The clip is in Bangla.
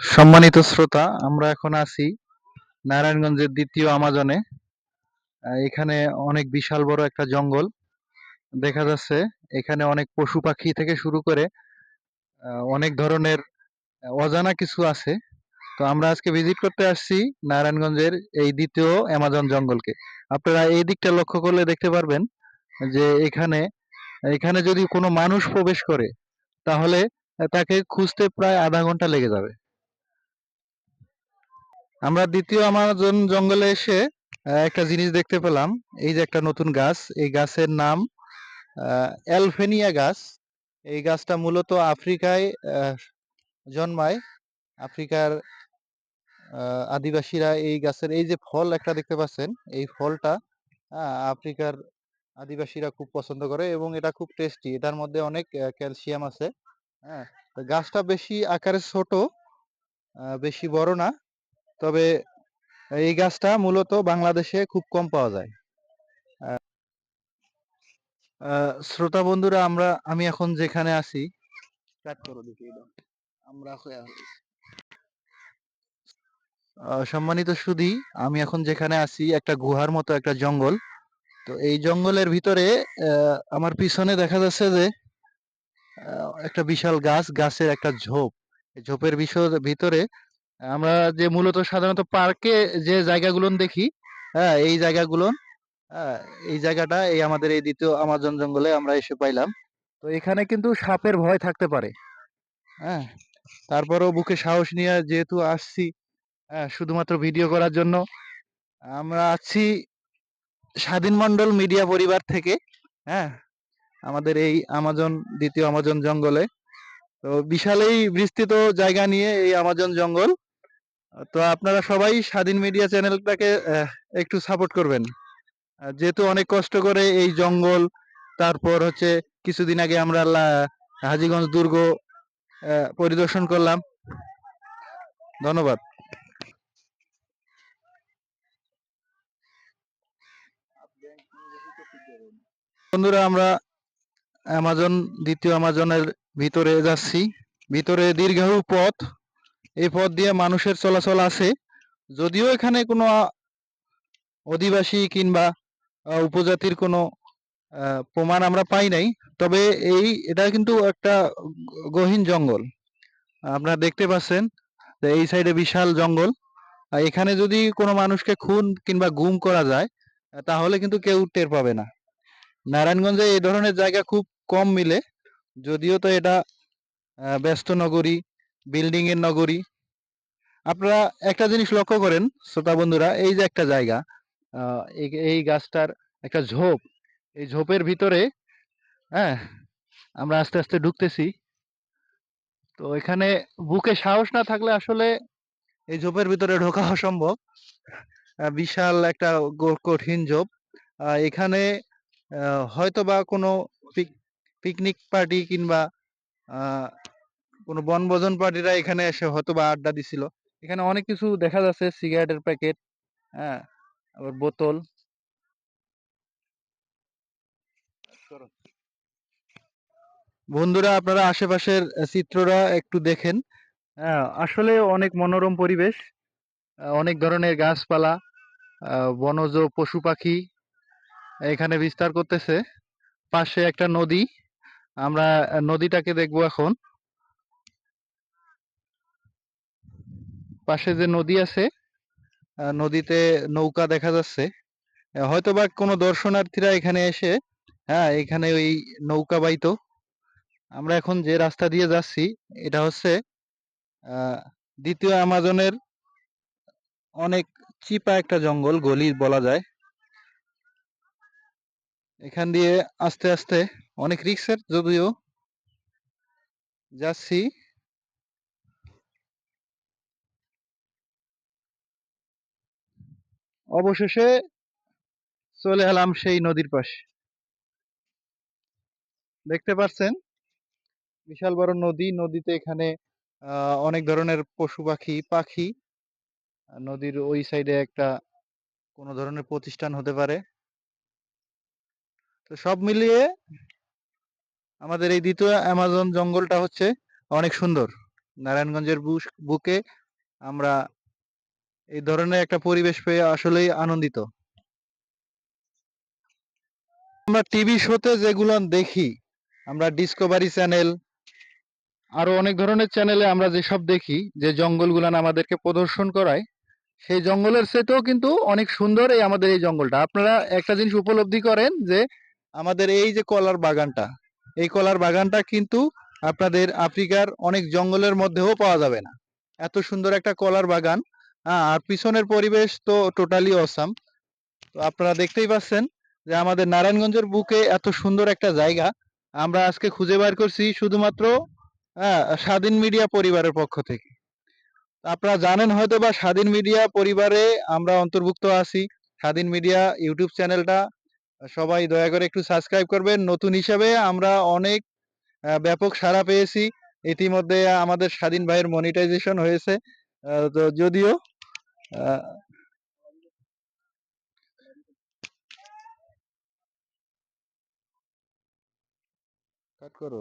সম্মানিত শ্রোতা, আমরা এখন আছি নারায়ণগঞ্জের দ্বিতীয় আমাজনে। এখানে অনেক বিশাল বড় একটা জঙ্গল। দেখা যাচ্ছে এখানে অনেক পশু পাখি থেকে শুরু করে অনেক ধরনের অজানা কিছু আছে। তো আমরা আজকে ভিজিট করতে আসছি নারায়ণগঞ্জের এই দ্বিতীয় অ্যামাজন জঙ্গলকে। আপনারা এই দিকটা লক্ষ্য করলে দেখতে পারবেন যে এখানে এখানে যদি কোনো মানুষ প্রবেশ করে, তাহলে তাকে খুঁজতে প্রায় আধা ঘণ্টা লেগে যাবে। আমরা দ্বিতীয় আমাজন জঙ্গলে এসে একটা জিনিস দেখতে পেলাম। এই যে একটা নতুন গাছ, এই গাছের নাম অ্যালফেনিয়া গাছ। এই গাছটা মূলত আফ্রিকায় জন্মায়। আফ্রিকার আদিবাসীরা এই গাছের, এই যে ফল একটা দেখতে পাচ্ছেন, এই ফলটা আফ্রিকার আদিবাসীরা খুব পছন্দ করে এবং এটা খুব টেস্টি এটার মধ্যে অনেক ক্যালসিয়াম আছে। হ্যাঁ গাছটা বেশি আকারে ছোট বেশি বড় না। তবে এই গাছটা মূলত বাংলাদেশে খুব কম পাওয়া যায়। শ্রোতা বন্ধুরা আমরা আমি এখন যেখানে আছি। আমরা সম্মানিত সুধি আমি এখন যেখানে আছি একটা গুহার মতো একটা জঙ্গল। তো এই জঙ্গলের ভিতরে আহ, আমার পিছনে দেখা যাচ্ছে যে একটা বিশাল গাছ গাছের একটা ঝোপ। ঝোপের ভিতরে আমরা যে মূলত সাধারণত পার্কে যে জায়গাগুলো দেখি হ্যাঁ এই জায়গাগুলো হ্যাঁ এই জায়গাটা, এই আমাদের এই দ্বিতীয় আমাজন জঙ্গলে আমরা এসে পাইলাম। তো এখানে কিন্তু সাপের ভয় থাকতে পারে। হ্যাঁ তারপরেও বুকে সাহস নিয়ে যেহেতু আসছি হ্যাঁ শুধুমাত্র ভিডিও করার জন্য, আমরা আছি স্বাধীন মন্ডল মিডিয়া পরিবার থেকে হ্যাঁ আমাদের এই আমাজন, দ্বিতীয় আমাজন জঙ্গলে। তো বিশাল এই বিস্তৃত জায়গা নিয়ে এই আমাজন জঙ্গল তো আপনারা সবাই স্বাধীন মিডিয়া চ্যানেলটাকে একটু সাপোর্ট করবেন। যেহেতু অনেক কষ্ট করে এই জঙ্গল, তারপর হচ্ছে কিছুদিন আগে আমরা হাজীগঞ্জ দুর্গ পরিদর্শন করলাম। ধন্যবাদ। বন্ধুরা, আমরা অ্যামাজন দ্বিতীয় অ্যামাজনের ভিতরে যাচ্ছি। ভিতরে দীর্ঘায়ু পথ। এই পথ দিয়ে মানুষের চলাচল আছে। যদিও এখানে কোনো অধিবাসী কিংবা উপজাতির কোনো প্রমাণ আমরা পাই নাই। তবে এই, এটা কিন্তু একটা গহীন জঙ্গল। আপনারা দেখতে পাচ্ছেন যে এই সাইডে বিশাল জঙ্গল। এখানে যদি কোনো মানুষকে খুন কিংবা গুম করা যায়, তাহলে কিন্তু কেউ টের পাবে না। নারায়ণগঞ্জে এই ধরনের জায়গা খুব কম মিলে। যদিও তো এটা ব্যস্ত নগরী বিল্ডিং এর নগরী আপনারা একটা জিনিস লক্ষ্য করেন, শ্রোতা বন্ধুরা, এই যে একটা জায়গা এই- গাছটার একটা ঝোপ, এই ঝোপের ভিতরে হ্যাঁ আমরা আস্তে আস্তে ঢুকতেছি। তো এখানে বুকে সাহস না থাকলে আসলে এই ঝোপের ভিতরে ঢোকা অসম্ভব। বিশাল একটা কঠিন ঝোপ। এখানে হয়তো বা কোনো পিকনিক পার্টি কিংবা কোনো বনভোজন পার্টিরা এখানে এসে হয়তো বা আড্ডা দিছিল। এখানে অনেক কিছু দেখা যাচ্ছে সিগারেটের প্যাকেট হ্যাঁ আবার বোতল। বন্ধুরা আপনারা আশেপাশের আহ, চিত্রটা একটু দেখেন। হ্যাঁ আসলে অনেক মনোরম পরিবেশ অনেক ধরনের গাছপালা বনজ পশু পাখি এখানে বিস্তার করতেছে। পাশে একটা নদী আমরা নদীটাকে দেখব এখন। পাশে যে নদী আছে নদীতে নৌকা দেখা যাচ্ছে। হয়তো বা কোনো দর্শনার্থীরা এখানে এসে হ্যাঁ এখানে ওই নৌকা বাইতো। আমরা এখন যে রাস্তা দিয়ে যাচ্ছি, এটা হচ্ছে দ্বিতীয় আমাজনের অনেক চিপা একটা জঙ্গল, গলি বলা যায়। এখান দিয়ে আস্তে আস্তে অনেক রিক্সের যদিও যাচ্ছি। অবশেষে চলে এলাম সেই নদীর পাশে। দেখতে পাচ্ছেন বিশাল বড় নদী। নদীতে এখানে অনেক ধরনের পশু পাখি পাখি। নদীর ওই সাইডে একটা কোনো ধরনের প্রতিষ্ঠান হতে পারে। তো সব মিলিয়ে আমাদের এই দ্বিতীয় অ্যামাজন জঙ্গলটা হচ্ছে অনেক সুন্দর। নারায়ণগঞ্জের বুকে আমরা এই ধরনের একটা পরিবেশ পেয়ে আসলেই আনন্দিত। আমরা টিভি শোতে যেগুলো দেখি, আমরা ডিসকভারি চ্যানেল আরও অনেক ধরনের চ্যানেলে আমরা যেসব দেখি, যে জঙ্গলগুলান আমাদেরকে প্রদর্শন করায়, সেই জঙ্গলের চেয়েতেও কিন্তু অনেক সুন্দর এই আমাদের এই জঙ্গলটা। আপনারা একটা জিনিস উপলব্ধি করেন যে, আমাদের এই যে কলার বাগানটা, এই কলার বাগানটা কিন্তু আপনাদের আফ্রিকার অনেক জঙ্গলের মধ্যেও পাওয়া যাবে না। এত সুন্দর একটা কলার বাগান হ্যাঁ আর পিছনের পরিবেশ তো টোটালি অসাম তো আপনারা দেখতেই পাচ্ছেন যে আমাদের নারায়ণগঞ্জের বুকে এত সুন্দর একটা জায়গা। আমরা আজকে খুঁজে বার করছি শুধুমাত্র স্বাধীন মিডিয়া পরিবারের পক্ষ থেকে। আপনারা জানেন হয়তো বা স্বাধীন মিডিয়া পরিবারে আমরা অন্তর্ভুক্ত আছি। স্বাধীন মিডিয়া ইউটিউব চ্যানেলটা সবাই দয়া করে একটু সাবস্ক্রাইব করবেন। নতুন হিসাবে আমরা অনেক ব্যাপক সাড়া পেয়েছি। ইতিমধ্যে আমাদের স্বাধীন ভাইয়ের মনিটাইজেশন হয়েছে। তো যদিও কাট করো।